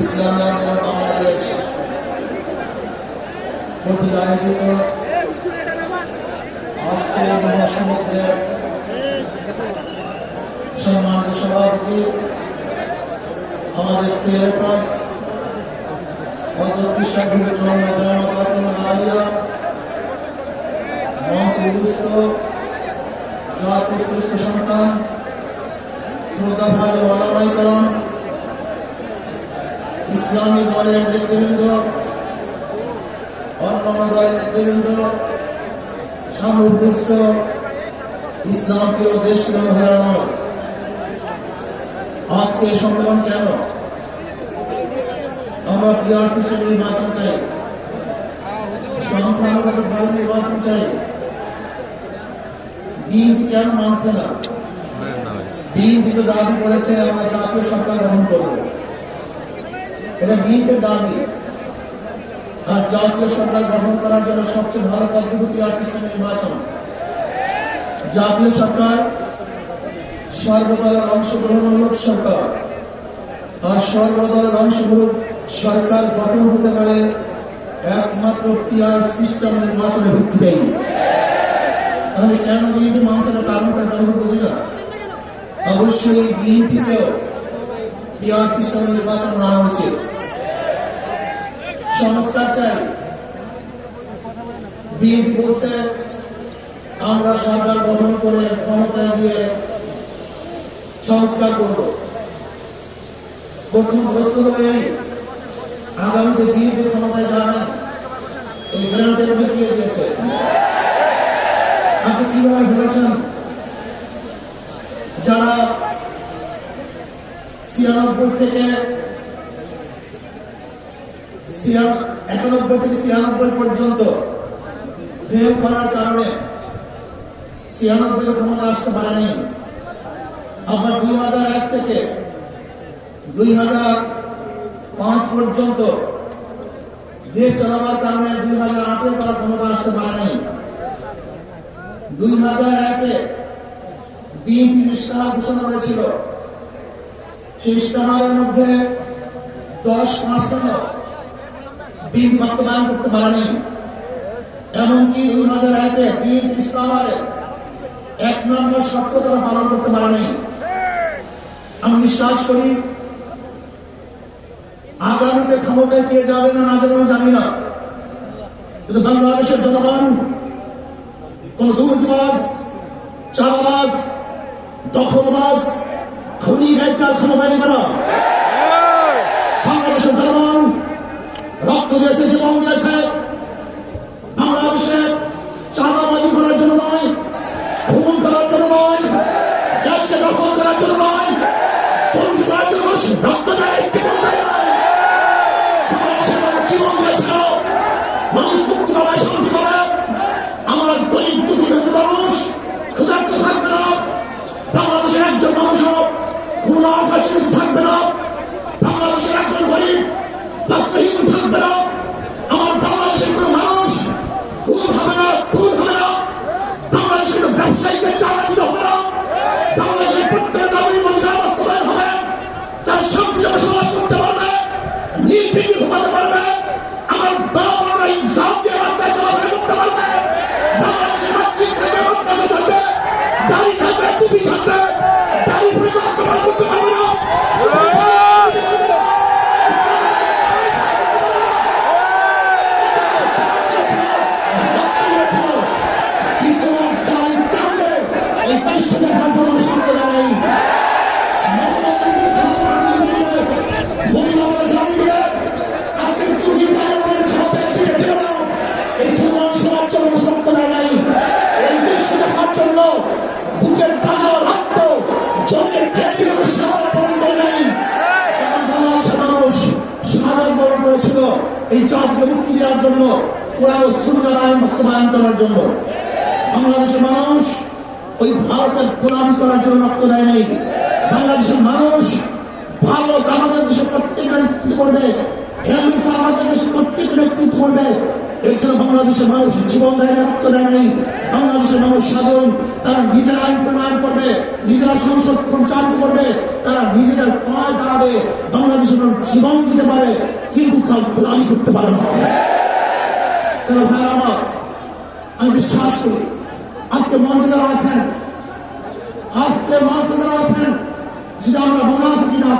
ইসলামী আন্দোলন বাংলাদেশ কর্তৃক আয়োজিত আজকে মহাসমুদ্রের সম্মানিত সভাপতি আমাদের হজরত বিশাখুর জন্ম আলিয়া মহাসুস্থ জাতি সুস্থ সন্তান শ্রদ্ধা ভাই ওলামাইকরণ ইসলামী দলের দেশ আজকে সম্মেলন কেন? আমরা প্রিয়ার হিসেবে নির্বাচন চাই। সংখ্যানুপাতে ভালো নির্বাচন চাই। বিএনপি কেন মানছে না? বিএনপি তো দাবি করেছে, আমরা জাতীয় সরকার গ্রহণ করব। এটা বিএনপির দাবি। আর জাতীয় সরকার গঠন করার জন্য সবচেয়ে ভালো পদ্ধতি পিয়ার সিস্টেম নির্বাচন। জাতীয় সরকার সর্বদলের অংশগ্রহণমূলক সরকার আর সর্বদলের অংশগ্রহণ সরকার গঠন হতে পারে একমাত্র পিয়ার সিস্টেম নির্বাচনের ভিত্তিতেই তাহলে কেন বিএনপি মানুষের কারণটা কেন বুঝি না? অবশ্যই বিএনপিকেও পিয়ার সিস্টেম নির্বাচন আনা উচিত সংস্কার চাই। বিএনপি বলছে, আমরা সরকার গঠন করে ক্ষমতায় গিয়ে সংস্কার করব। প্রথম প্রশ্ন হলো এই। আগামীতে বিএনপি ক্ষমতায় যাবেন এই গ্রান্টের মধ্যে দিয়ে দিয়েছে যারা ছিয়ানব্বই থেকে একানব্বই থেকে ছিয়ানব্বই পর্যন্ত ফেল করার কারণে ছিয়ানব্বই ক্ষমতা আসতে পারেনি। আবার দুই হাজার এক থেকে দুই হাজার পাঁচ পর্যন্ত দেশ চালাবার কারণে দুই হাজার আটের তারা ক্ষমতা আসতে পারেনি। দুই হাজার একে বিএনপি ইস্তাহার ঘোষণা করেছিল, সেই ইস্তাহারের মধ্যে দশ পার্সেন্ট বিল বাস্তবায়ন করতে পারেনি। এমনকি দুই হাজার একে বিএনপি ইসলামারে এক নম্বর শর্ত তারা পালন করতে পারেনি। আমি বিশ্বাস করি আগামীতে ক্ষমতায় কে যাবে না না যাবে জানি না। কিন্তু বাংলাদেশের জনগণ, কোন দুর্নীতিবাজ চালাবাজ দখলবাজ, খনি গাইকার ক্ষমতায় নেবে না। বাংলাদেশের জনগণ, রক্ত দিয়েছে জীবন দিয়েছে কোন থাকবে না, বাংলাদেশের একজন গরিব বাস্তবহীন থাকবে না, আমার বাংলাদেশের কোনো মানুষ খুন হবে না খুন হবে না, বাংলাদেশের ব্যবসায়ীকে চালা দিতে হবে না, বাংলাদেশের প্রত্যেক নাগরিক অধিকার বাস্তবায়ন হবে, তার শান্তি বসবাস করতে পারবে, নির্বিঘ্নে ঘুমাতে পারবে, আমার বাবা মারা ইসলাম দিয়ে রাস্তায় চলাফেরা করতে পারবে, বাংলাদেশের মসজিদ থাকবে, মাদ্রাসা থাকবে, দাড়ি থাকবে, টুপি থাকবে এই জাতিকে মুক্তি দেওয়ার জন্য কোরআন সুন্দর আইন বাস্তবায়ন করার জন্য। বাংলাদেশের মানুষ ওই ভারতের গোলামি করার জন্য রক্ত দেয় নাই। বাংলাদেশের মানুষ ভারত আমাদের দেশে প্রত্যেকটা নেতৃত্ব করবে আমাদের দেশে প্রত্যেক নেতৃত্ব করবে। জন্য বাংলাদেশের মানুষ জীবন দেয় রক্ত দেয় নাই। বাংলাদেশের মানুষ সাধারণ তারা নিজেরা আইন প্রণয়ন করবে, নিজেরা সংসদ পরিচালিত করবে, তারা নিজেদের পায়ে দাঁড়াবে। বাংলাদেশের জীবন দিতে পারে, কিন্তু কাল গোলামি করতে পারে না। তারা ভাই আমার, আমি বিশ্বাস করি, আজকে মঞ্চে যারা আছেন, আজকে মঞ্চে যারা আছেন, যদি আমরা মুনাফিকি না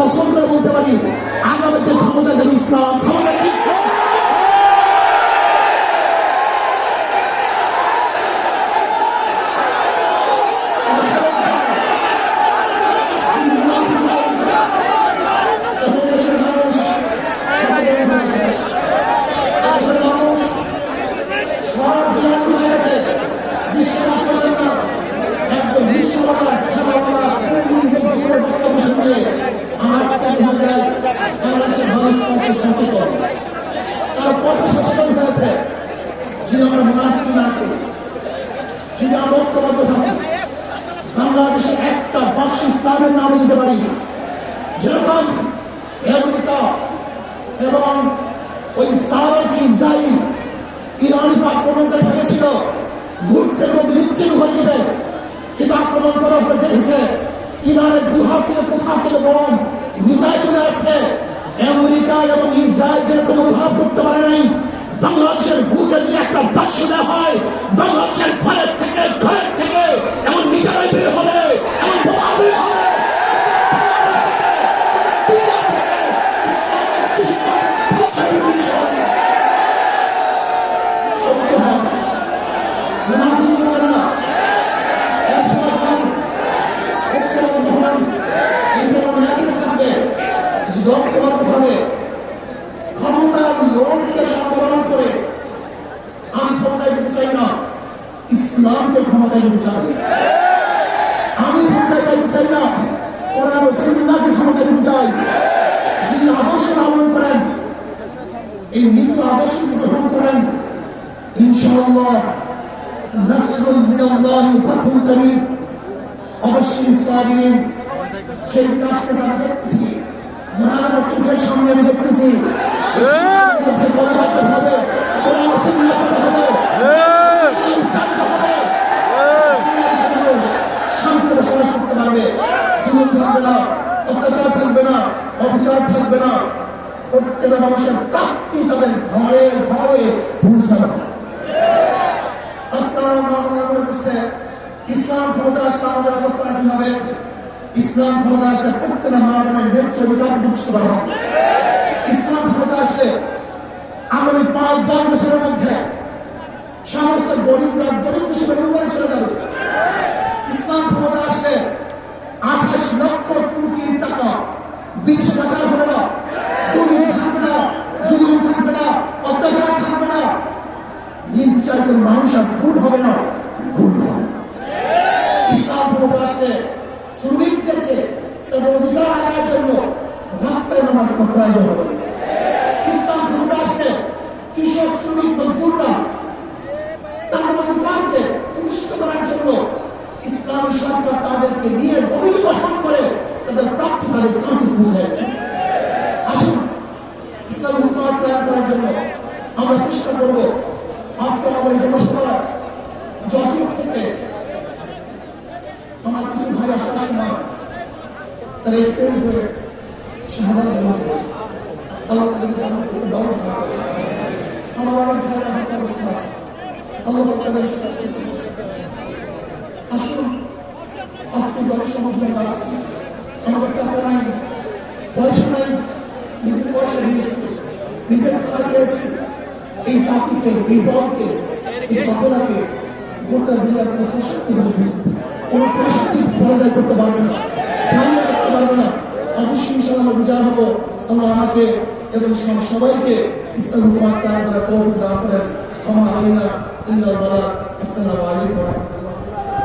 পছন্দ করে বলতে পারি। আগামীতে ক্ষমতা দেবে ইসলাম ক্ষমতা দেবে ইসলাম দেশের মানুষ সচেতন হয়েছে। দেশের মানুষ সব জ্ঞান হয়েছে। বিশ্বাস করবেন না। একদম বিশ্বমাতার খেলাধুলা, প্রতিনিধিত্বের বক্তব্য শুনলে আমার চাকরি হয়ে যায়। বাংলাদেশের মানুষ কত সচেতন। তারা কত সচেতন হয়েছে যদি আমরা মুনাফিক না যদি আমরা ঐক্যবদ্ধ থাকি বাংলাদেশে একটা বাক্স ইসলামের নাম দিতে পারি যেরকম আমেরিকা এবং ওই সারাস ইসরায়েল ইরানি আক্রমণকারী ভেবেছিল ঘুরতে লোক নিচ্ছেন হয়ে যাবে কিন্তু আক্রমণ করার পর দেখেছে, ইরানের বিহার থেকে কোথা থেকে বোম, মিসাইল চলে আসছে। আমেরিকা এবং ইসরায়েল যেরকম অনুভব করতে পারে নাই, বাংলাদেশের বুকে যদি একটা বাক্স হয়, বাংলাদেশের ঘরের থেকে ঘরের থেকে এমন নিজেরাই বের হবে লোককে সম্পাদন করে আমি ক্ষমতায় যেতে চাই না, ইসলামকে ক্ষমতায় যেতে চাই। আমি ক্ষমতায় যাইতে চাই না, ওরা রসুল্লাহকে ক্ষমতায় যেতে চাই। যিনি আদর্শ পালন করেন, এই নীতি আদর্শ গ্রহণ করেন, ইনশাআল্লাহ নাসরুল মিনাল্লাহ ফাতুল করিম। অবশ্যই সাবিরিন, সেই আসতে আমরা দেখতেছি মহান চোখের সামনে আমি দেখতেছি। হবে হবে করতে পারবে। জুলুম থাকবে না অত্যাচার থাকবে না অবিচার থাকবে না। প্রত্যেকটা মানুষের প্রাপ্তি তাদের ঘরে ঘরে পৌঁছাবে ইসলাম ক্ষমতা আসলে আমাদের অবস্থা কি হবে ইসলাম ক্ষমতা আসলে প্রত্যেকটা মানবের ন্যায্য অধিকার ইসলাম ক্ষমতা আসলে আগামী পাঁচ, দশ বছরের মধ্যে সমস্ত গরিবরা, গরিব হিসেবে উন্নয়ন চলে যাবে। ইসলাম ক্ষমতা আসলে আঠাশ লক্ষ কোটি টাকা। বিশ হাজার হবে না। দুর্নীতি থাকবে না জুলুম থাকবে না, অত্যাচার থাকবে না। চাইতে মানুষ আর ভুল হবে না, ভুল হবে। ইসলাম ক্ষমতা আসলে তাদের অধিকার আনার জন্য রাস্তায় নামার কোনো প্রয়োজন হবে। ইসলাম ক্ষমতা আসলে কৃষক, শ্রমিক, মজদুররা তাদের অধিকারকে প্রতিষ্ঠিত করার জন্য ইসলামী সরকার তাদেরকে নিয়ে গঠন করে তাদের প্রাপ্তি পৌঁছে দেয়। আসুন ইসলামী হুকুমাত তৈরি করার জন্য আমরা চেষ্টা করব আজকে আমাদের জনসভা যশোর থেকে আমার কিছু ভাই আসার সময় তারা এক্সিডেন্ট হয়ে করেছে আল্লাহ তাদেরকে আমার ভালো থাকবে আমার অনেক ভাই আমার অবস্থা আছে আল্লাহ তাদের আসুন আজকে জনসমুদ্র আছে আমাদের টাকা নাই পয়সা নাই নিজের পয়সা দিয়েছি নিজের খাওয়া দিয়েছি এই জাতিকে এই দলকে এই কাপড়াকে গোটা দুনিয়ার কোনো প্রশক্তি কোনো প্রশক্তি পরাজয় করতে পারবে না ধারণা করতে পারবে না অবশ্যই আমরা বুঝা হব। আল্লাহ আমাকে এবং সব- সবাইকে ইসলাম হুকুমাত তার তৌফিক দান করেন। আমার আলিনা আসসালামু আলাইকুম